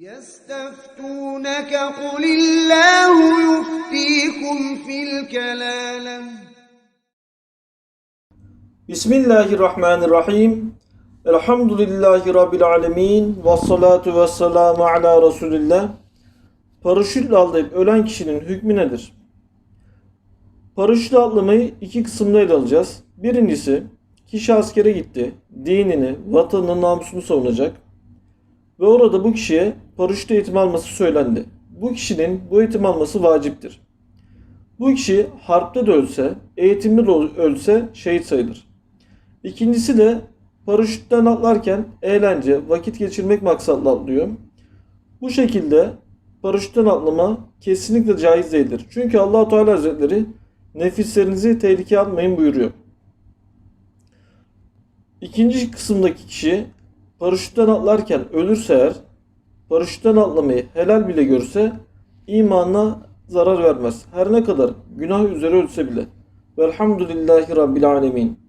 يستفتونك قل الله يفتيكم في الكلالة Bismillahirrahmanirrahim. Elhamdülillahi Rabbil alemin. Ve salatu ve selamu ala Resulillah. Paraşütle atlayıp ölen kişinin hükmü nedir? Paraşütle atlamayı iki kısımda ele alacağız. Birincisi, kişi askere gitti. Dinini, vatanını, namusunu savunacak. Ve orada bu kişiye paraşütle eğitim alması söylendi. Bu kişinin bu eğitim alması vaciptir. Bu kişi harpte de ölse, eğitimde de ölse şehit sayılır. İkincisi de paraşütten atlarken eğlence, vakit geçirmek maksatlı atlıyor. Bu şekilde paraşütten atlama kesinlikle caiz değildir. Çünkü allah Teala Hazretleri nefislerinizi tehlikeye atmayın buyuruyor. İkinci kısımdaki kişi paraşütten atlarken ölürse eğer, paraşütten atlamayı helal bile görse imanına zarar vermez. Her ne kadar günah üzere ölse bile. Velhamdülillahi Rabbil Alemin.